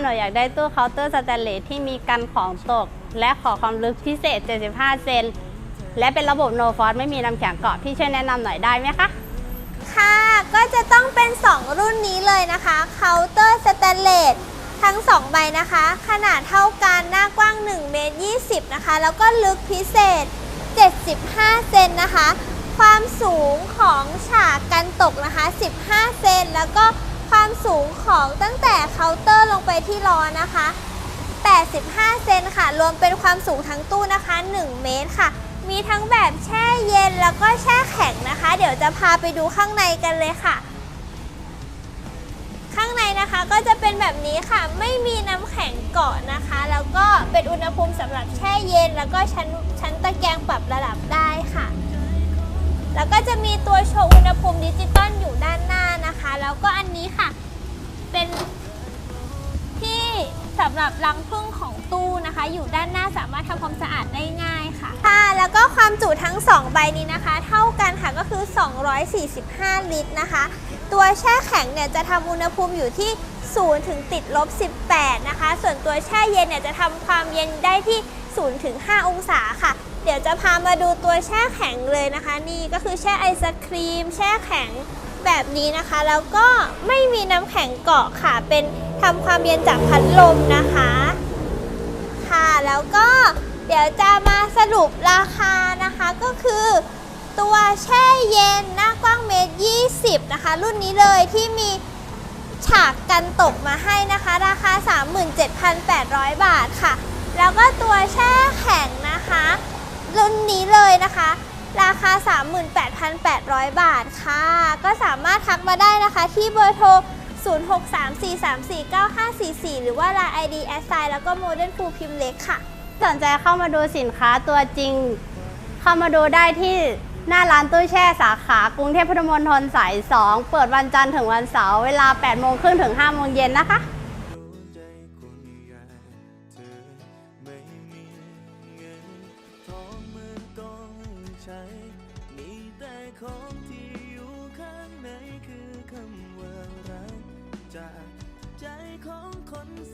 หนูอยากได้ตู้เคาน์เตอร์สแตนเลสที่มีกันของตก และขอความลึกพิเศษ 75 เซน และเป็นระบบโนฟอสไม่มีน้ำแข็งเกาะพี่ช่วยแนะนำหน่อยได้ไหมคะ ค่ะ ก็จะต้องเป็น 2 รุ่นนี้เลยนะคะเคาน์เตอร์สแตนเลสทั้ง 2 ใบนะคะ ขนาดเท่ากันหน้ากว้าง1เมตร20นะคะ แล้วก็ลึกพิเศษ 75 เซนนะคะ ความสูงของฉากกันตกนะคะ 15 เซนแล้วก็ ความสูงของตั้งแต่เคาน์เตอร์ลงไปที่ล้อนะคะ 85 เซนค่ะ รวมเป็นความสูงทั้งตู้นะคะ 1 เมตรค่ะ มีทั้งแบบแช่เย็นแล้วก็แช่แข็งนะคะ เดี๋ยวจะพาไปดูข้างในกันเลยค่ะ ข้างในนะคะก็จะเป็นแบบนี้ค่ะ ไม่มีน้ำแข็งเกาะนะคะ แล้วก็เป็นอุณหภูมิสำหรับแช่เย็น แล้วก็ชั้นชั้นตะแกรงปรับระดับได้ แล้วก็จะมีตัวโชว์อุณหภูมิดิจิตอลอยู่ด้านหน้านะคะ แล้วก็อันนี้ค่ะ เป็นที่สำหรับรังผึ้งของตู้นะคะ อยู่ด้านหน้าสามารถทำความสะอาดได้ง่ายค่ะค่ะ แล้วก็ความจุทั้ง 2 ใบนี้นะคะ เท่ากันค่ะก็คือ 245 ลิตรนะคะ ตัวแช่แข็งเนี่ยจะทำอุณหภูมิอยู่ที่ 0 ถึงติดลบ 18 นะคะ ส่วนตัวแช่เย็นเนี่ยจะทำความเย็นได้ที่ 0 ถึง 5 องศาค่ะ ดี๋ยวจะพามาดูตัวแช่แข็งเลยนะคะ นี่ก็คือแช่ไอศครีม แช่แข็งแบบนี้นะคะ แล้วก็ไม่มีน้ำแข็งเกาะค่ะ เป็นทำความเย็นจากพัดลมนะคะ ค่ะแล้วก็เดี๋ยวจะมาสรุปราคานะคะก็คือ ตัวแช่เย็นหน้ากว้างเมตร20 นะคะ รุ่นนี้เลยที่มีฉากกันตกมาให้นะคะ ราคา 37,800 บาทค่ะ แล้วก็ตัวแช่แข็ง รุ่นนี้เลยนะคะ ราคา 38,800 บาทค่ะ ก็สามารถทักมาได้นะคะที่เบอร์โทร 0634349544 หรือว่า Line ID แอสไซแล้วก็ Modern Pool พิมพ์เล็กค่ะ สนใจเข้ามาดูสินค้าตัวจริง เข้ามาดูได้ที่หน้าร้านตู้แช่สาขากรุงเทพพุทธมณฑลสาย 2 เปิดวันจันทร์ถึงวันเสาร์เวลา 8 โมงครึ่งถึง 5 โมงเย็นนะคะ ทองหมืนต้องใช้ มีแต่ของที่อยู่ข้างในคือคำว่ารักจากใจของคนส